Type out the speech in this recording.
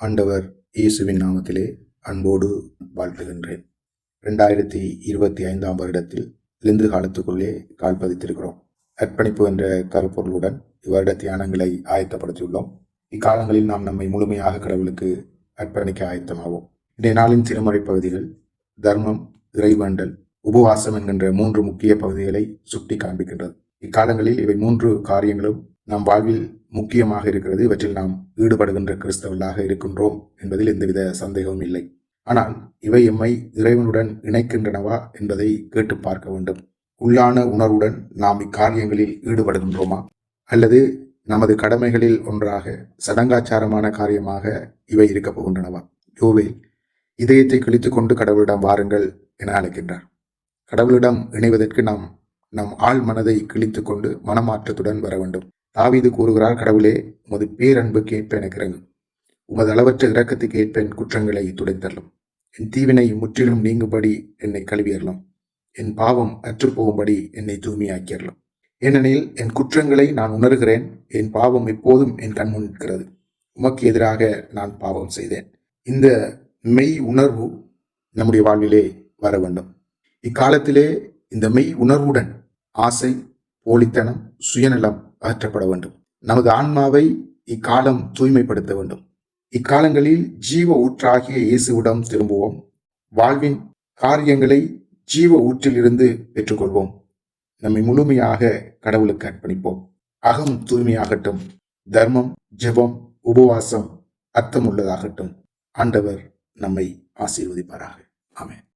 ஆண்டவர் இயேசுவின் நாமத்திலே அன்போடு வாழ்த்துகின்றேன். ரெண்டாயிரத்தி இருபத்தி ஐந்தாம் வருடத்தில் லிந்து காலத்துக்குள்ளே கால் பதித்திருக்கிறோம். அர்ப்பணிப்பு என்ற கருப்பொருளுடன் இவ்வருட தியானங்களை ஆயத்தப்படுத்தியுள்ளோம். இக்காலங்களில் நாம் நம்மை முழுமையாக கடவுளுக்கு அர்ப்பணிக்க ஆயத்தமாவோம். இன்றைய நாளின் திருமறை பகுதிகள் தர்மம் இறைவேண்டல் உபவாசம் என்கின்ற மூன்று முக்கிய பகுதிகளை சுட்டி காண்பிக்கின்றது இக்காலங்களில் இவை மூன்று காரியங்களும் நம் வாழ்வில் முக்கியமாக இருக்கிறது. இவற்றில் நாம் ஈடுபடுகின்ற கிறிஸ்தவர்களாக இருக்கின்றோம் என்பதில் எந்தவித சந்தேகமும் இல்லை. ஆனால் இவை எம்மை இறைவனுடன் இணைக்கின்றனவா என்பதை கேட்டு பார்க்க வேண்டும். உள்ளான உணர்வுடன் நாம் இக்காரியங்களில் ஈடுபடுகின்றோமா? அல்லது நமது கடமைகளில் ஒன்றாக சடங்காச்சாரமான காரியமாக இவை இருக்கப் போகின்றனவா? யோவேல் இதயத்தை கிழித்து கொண்டு கடவுளிடம் வாருங்கள் என அழைக்கின்றார். கடவுளிடம் இணைவதற்கு நாம் நம் ஆள் மனதை கிழித்து கொண்டு மனமாற்றத்துடன் வர வேண்டும். தாவீது கூறுகிறார் கடவுளே உமது பேரன்புக்கு ஏற்ப எனக்கு இறங்கும் உமது அளவற்ற இரக்கத்துக்கு ஏற்ப என் குற்றங்களை துடைத்தரலும். என் தீவினை முற்றிலும் நீங்கும்படி என்னை கழுவியறலாம் என் பாவம் அற்றுப்போகும்படி என்னை தூய்மையாக்கியறலாம் ஏனெனில் என் குற்றங்களை நான் உணர்கிறேன். என் பாவம் எப்போதும் என் கண்முன் நிற்கிறது. உமக்கு எதிராக நான் பாவம் செய்தேன். இந்த மெய் உணர்வு நம்முடைய வாழ்விலே வர வேண்டும். இக்காலத்திலே இந்த மெய் உணர்வுடன் ஆசை போலித்தனம் சுயநலம் அகற்றப்பட வேண்டும். நமது ஆன்மாவை இக்காலம் தூய்மைப்படுத்த வேண்டும். இக்காலங்களில் ஜீவ ஊற்றாகிய இயேசுவிடம் திரும்புவோம். வாழ்வின் காரியங்களை ஜீவ ஊற்றிலிருந்து பெற்றுக்கொள்வோம். நம்மை முழுமையாக கடவுளுக்கு அர்ப்பணிப்போம். அகம் தூய்மையாகட்டும். தர்மம் ஜெபம் உபவாசம் அர்த்தம் உள்ளதாகட்டும் ஆண்டவர் நம்மை ஆசீர்வதிப்பாராக. ஆமேன்.